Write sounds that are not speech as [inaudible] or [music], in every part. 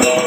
you. [laughs]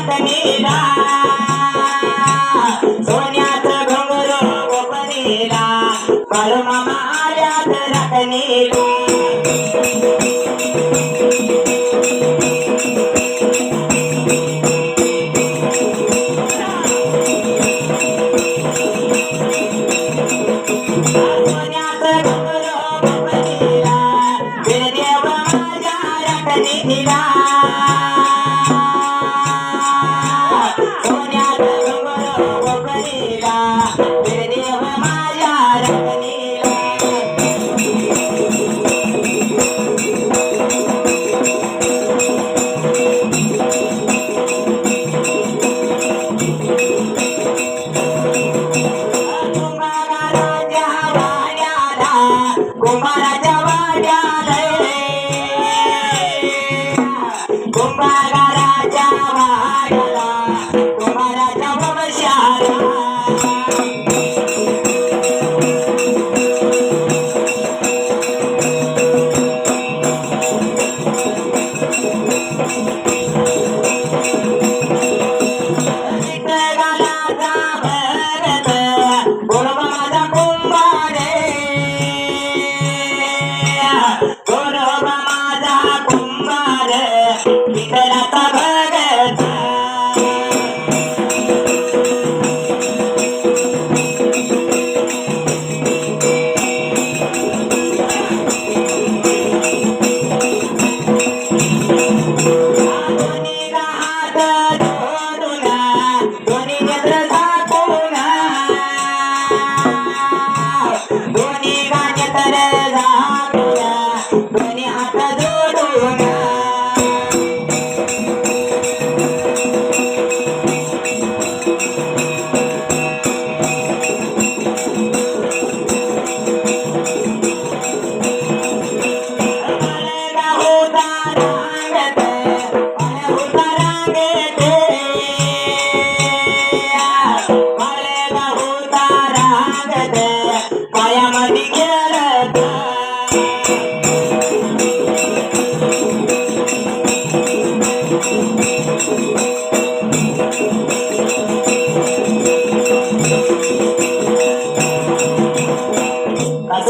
आपल्या रतनीला सोन्याचं घुंगरू गोपनीला बाळू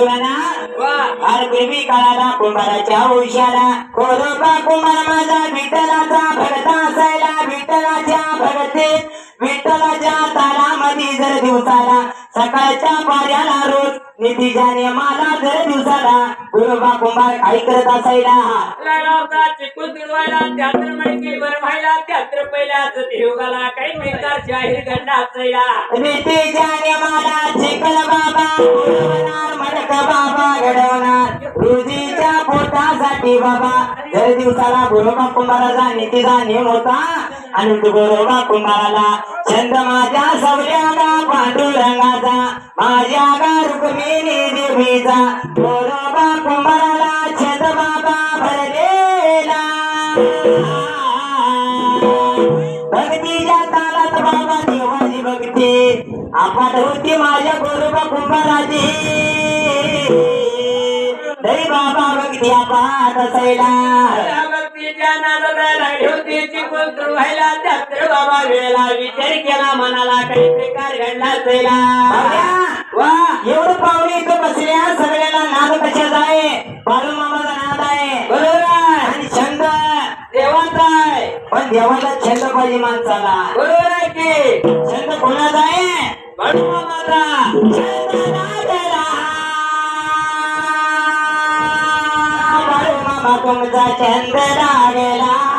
वा अरे पूर्वी काळाला कुंभाराच्या उशाला कोरोबा कुंभार माझा विठ्ठलाचा भगता असायला विठ्ठलाचा तालामध्ये जर दिवसाला सकाळच्या पाऱ्याला रोज नितीच्या मला जर दिवसाला. गुरुबा कुंभार काही करत असायला. गावचा चिकून दुडवायला त्यात्र माहिती वर व्हायला त्यात्र पहिल्याच देवगाला काही मिळतात जाहीर घडला असायला. नितीच्या मला चिकल बाबा घडवणार मडक बाबा घडवणार. रोजीच्या पोटासाठी बाबा. दर दिवसाला गुरुबा कुंभाराचा नितीचा नेम होता आणि तो गुरुबा कुंभाराला छंद माझ्या सवल्याला पांडुरंगाचा माझ्या गा रुक्मिणी देवीचा गोरोबा कुंभाराला छंद बाबा भरलेला. भक्तीच्या तालात बाबा देवाची भक्ती. आपण होती माझ्या गोरोबा कुंभाराची. दरी बाबा भक्ती आपण असायला. नादाला लागली होती चिकून दुडवायला त्यात्र बाबा वेळेला विचार केला मनाला काही प्रकार घडला असायला वा एवढं पाहुणे इथं बसल्या सगळ्याला नाद कशाचा आहे? बाळू मामाचा नाद आहे. बरोबर आणि छंद देवाचा आहे. पण देवाला छंद पाहिजे माणसाला. बरोबर आहे की? छंद कोणाचा आहे? बाळू मामाचा. छंद मामा तुमचा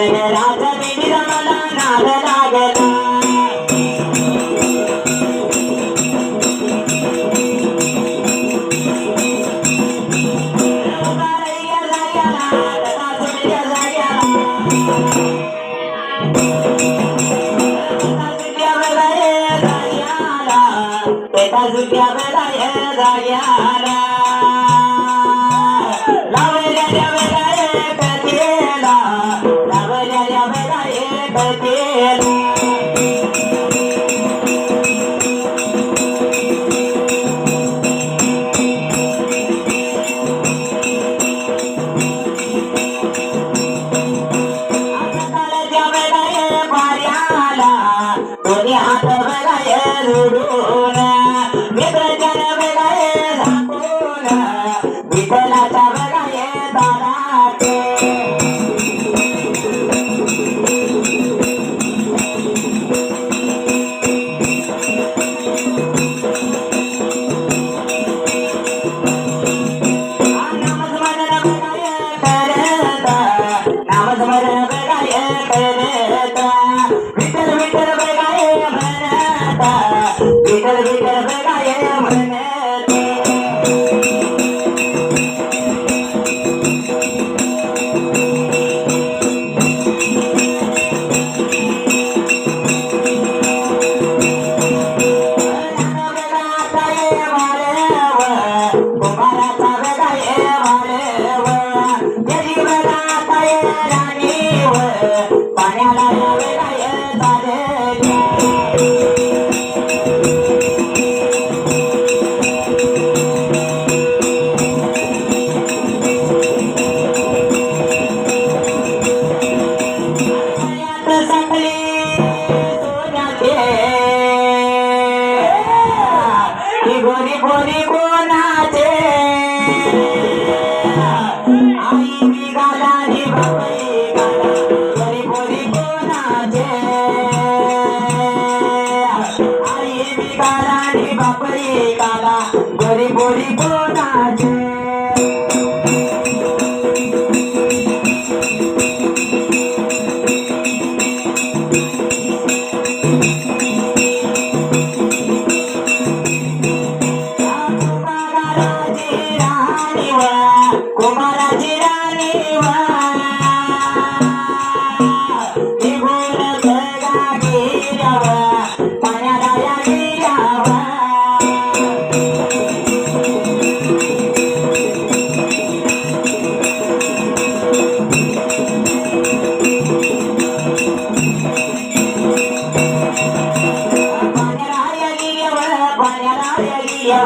Saturday night. Yeah.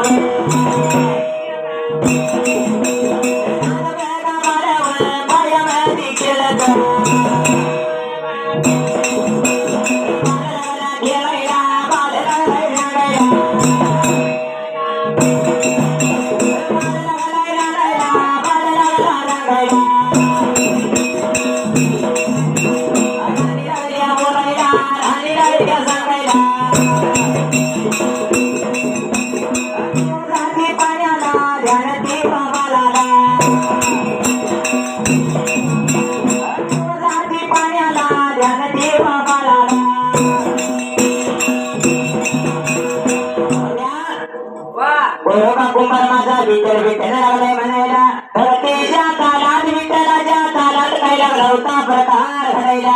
Thank you. Vitthal Vitthal लागलाय म्हणायला भक्तीच्या तालात विठ्ठलाच्या तालात लागला होता प्रकार घडायला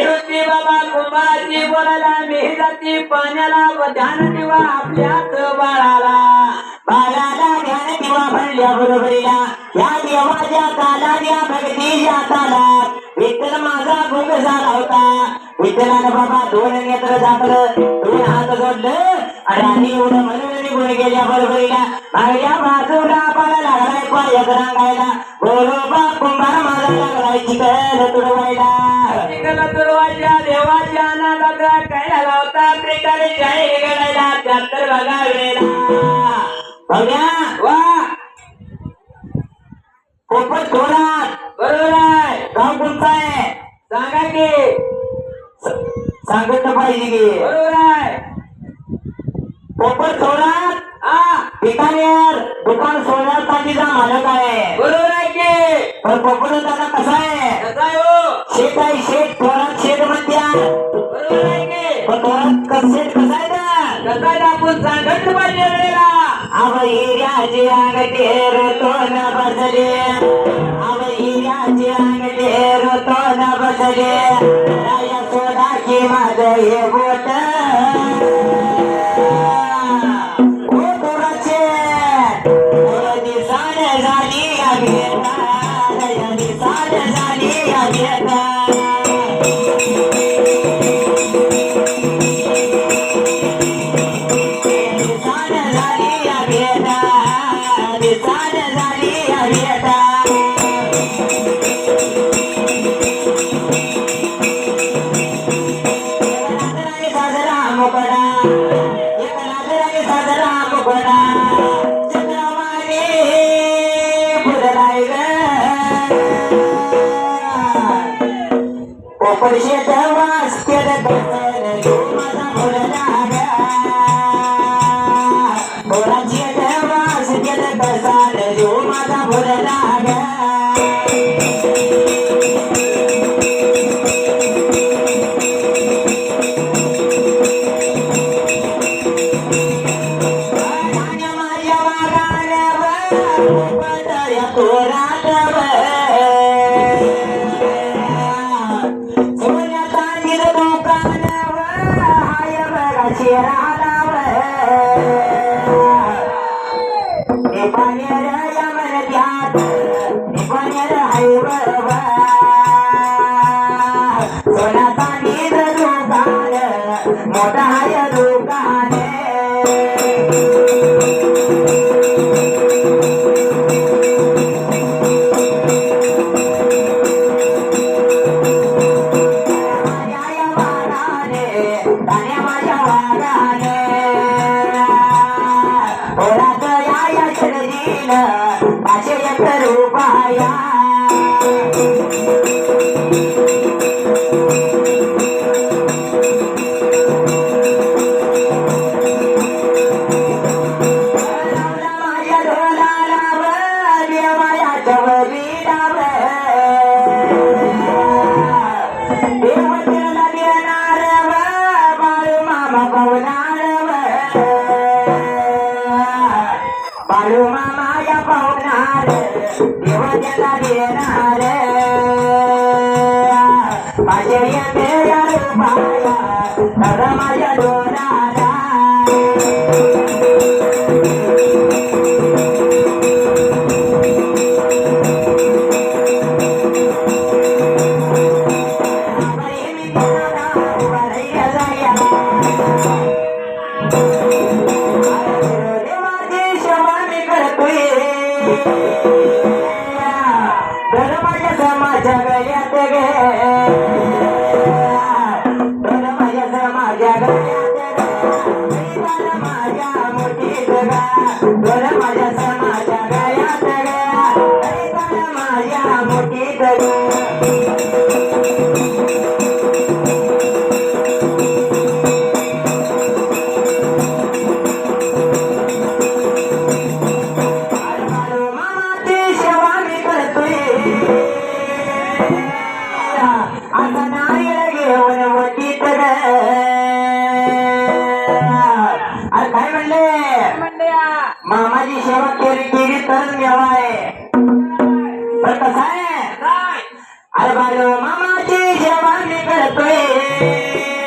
होती बाबा कुंभाराची बोलायला मी जाती पाण्याला व ध्यान ठेवा आपल्याच बाळाला बाळाला ध्यान दिवा म्हणल्या बरोबरीला या देवाच्या तालात या भक्तीच्या तालात विठ्ठल माझा गुंग झाला होता. विठ्ठलानं बाबा दोन नेत्र झाकलं. दोन हात जोडलं. आणि आधी एवढं म्हणून निघून गेल्या. बरोबरीला मागल्या बाजूला बाळा लागलाय पायात रांगायला. गोरोबा कुंभार माझा लागलाय चिकल तुडवायला. निघाला दुर्वाच्या देवाच्या नादात काय होता प्रेकारे जाहीर घडायला त्यातर बघा वेळेला बघ्या. वा. बरोबर आहे. गाव कोणता आहे? सांगा की. सांगत पाहिजे की. बरोबर आहे. पोपट हा बिकानेर. दुकान सोडण्यासाठीचा मालक आहे. बरोबर आहे की? पण पोपट दादा कसा आहे? कसा आहे हो? शेत आहे शेत. थोरात शेत म्हणत्या बरोबर आहे की? पण थोरात कस शेत कसा आहे ना? कसा आहे आपण सांगत पाहिजे वेळेला? अव हिऱ्याचे अंगठे रोतो न बसले. हिऱ्याचे न राया सोडा की माझं हे कोपरशेत वास केलं कसं बाळू मामा या पावणार देवतेला देणार माझ्या येते या माझ्या गळ्यात मोठी जगा कसं आहे अरे बाल मामाचे जेवण करतोय.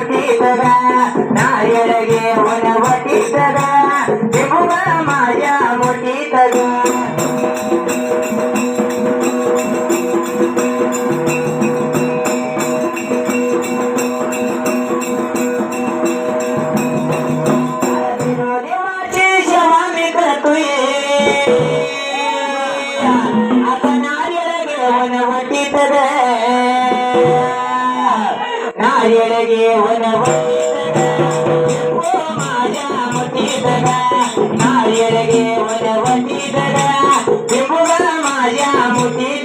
ಒಟ್ಟಿದ್ದದ ನಾಯರಿಗೆ ಒನ ಒಟ್ಟಿದ್ದದ ಮಾಯ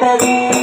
Thank you.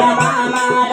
Bye.